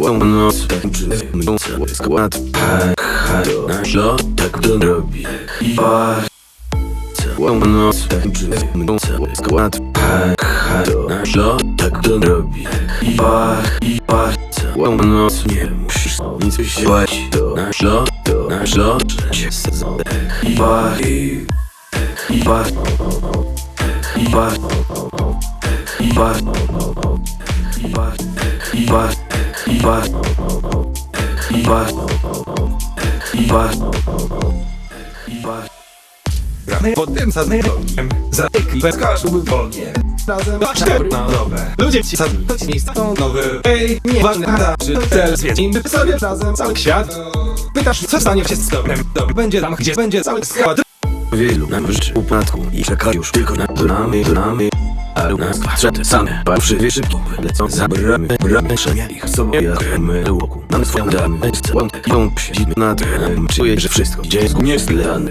Łamno przeczytał cały skład. Tak, Haro na tak to robi. I Łamno przeczytał cały skład. Tak, Haro na tak to robi. I par, i par Łamno nie musisz o nic się bać To nasz lot, to nasz Cię I par, i par I par I par I par I par bar, bar, bar, bar. Gramy pod tym sadnym rogiem Zatyki bez kaszu był bogiem Razem na na nowe Ludzie ci sadni to ci miejsca są nowe Ej, nieważne hada czy cel Zwiedzimy sobie razem cały świat Pytasz co stanie się z dobrem Dobry będzie tam gdzie będzie cały skład. Wielu nam życzy upadku i czeka już tylko na dramy, dramy. Ale u nas patrzę te same Fałszywie szybko lecą za bramy Bramy szania ich sobie jademy do łoku. Mam swoją damę z całą taką Siedzimy nad ranem. Czuję, że wszystko idzie z gumie sklany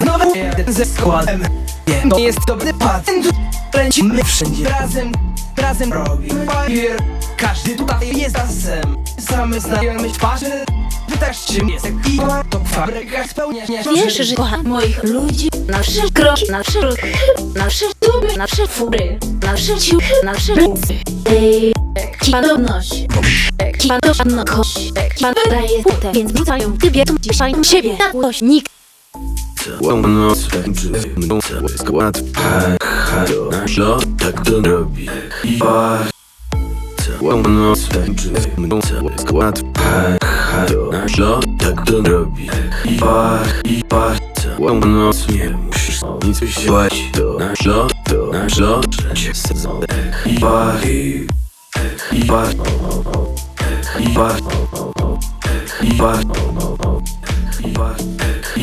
Nowy jeden ze składem. Nie, to jest dobry patent Lecimy wszędzie. Razem Razem robimy bajer Każdy tutaj jest razem. Same znajomych twarzy Pytasz czym jest ekipa To w fabrykach spełniania Wiesz, że kocham moich ludzi Nasze kroki, nasze ruchy Nasze sobie nasze fury, nasze ciuchy, nasze ręce. Ej, ci podobność. Ci podobno kość, ci daje putę, więc wrzucają tybie tu dzisiaj siebie na głośnik. Łamno spędzą cały skład Halo, no, tak to robi Łamno spędzą cały skład Halo, no, tak to robi I par, i par Całą noc nie muszę musisz nic wziąć To nasz lot, to nasz lot Się sadzą Bar, bar Bar, bar Bar,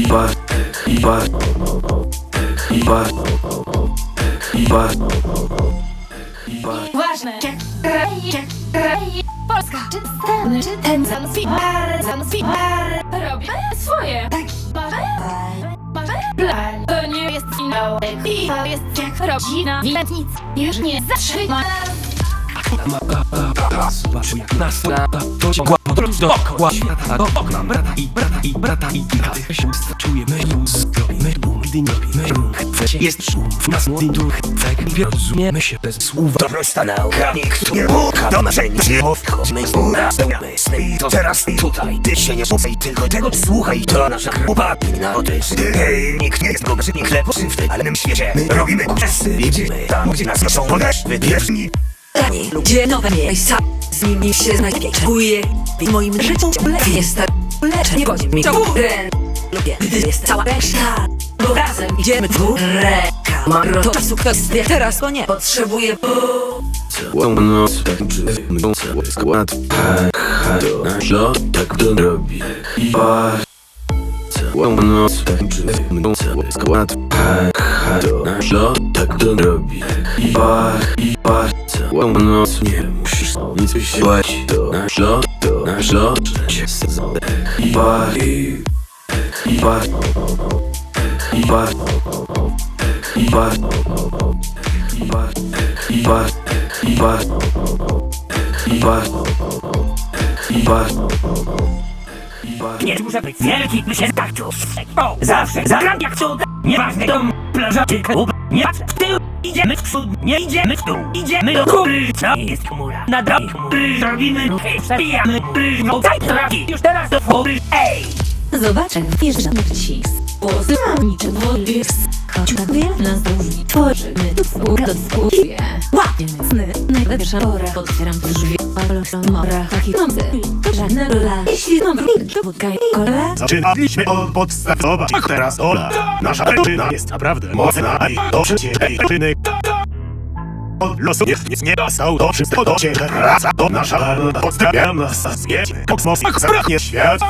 bar, bar, bar, bar, bar. Ważne. Polska. Czy Stany, czy ten Zanzibar, Zanzibar. Robię swoje. Tak. Plan. To nie finał. To jest jak rodzina. Więc nic już nie zatrzyma. Zobacz jak nas lata To ci głapo dookoła świata Do okna brata i brata i brata i kilka się czujemy Zrobimy bum, gdy nie robimy Chce jest szum w nas młody duch Tak rozumiemy się bez słów. To prosta nauka, nikt nie puka do narzędzi. Wchodzimy z góra, spełniamy sny. I to teraz i tutaj. Ty się nie słuchaj, tylko tego słuchaj. To nasza grupa na odryszy Hej, nikt nie jest nie chleb krzywdy Ale w tym świecie my robimy kutesy Jedziemy tam, gdzie nas noszą podeszwy Pierwsi stanie Ludzie nowe miejsca. Z nimi się znajdzie Czuję w moim życiu lepiej jest tak, Lecz nie godzi mi to buren Lubię, gdy jest cała reszta Bo razem idziemy w górę. Mam to czasu, kto zdje teraz go nie potrzebuje Łomno czy cały skład. Tak, tak, Halo, no tak to robi. I Łomno czy cały skład. Halo, no tak to robi. Bar, bar Całą noc nie musisz nic wziąć To nasz lot, to nasz lot Się sadzą Bar, bar, bar, bar, bar, bar, bar, bar, bar, bar. Nie muszę być wielki, my się O, zawsze zagram jak cud Nieważne dom, plaża czy klub Nie patrz w tył, idziemy w przód Nie idziemy w dół, idziemy do góry. Co jest chmura? Na drogi chmury Zrobimy ruchy, przebijamy góry No daj już teraz do chmury Ej! Zobacz, jak wjeżdża ci Pozyvam niczym wodys Choć tak wiele nas różni Tworzymy tu spółki Łapiemy sny Najlepsza pora. Otwieram drzwi. Paloszą mora Taki nocy Żadne rola. Jeśli mam wróg To wódka i kola. Zaczynaliśmy od podstaw, zobacz jak teraz Ola. Nasza rodzina jest naprawdę mocna i to życie tej rodziny od losu nikt nic nie dostał, to wszystko to się wraca To nasza. Pozdrawiam nas, zjecie Kosmos, jak zabraknie świat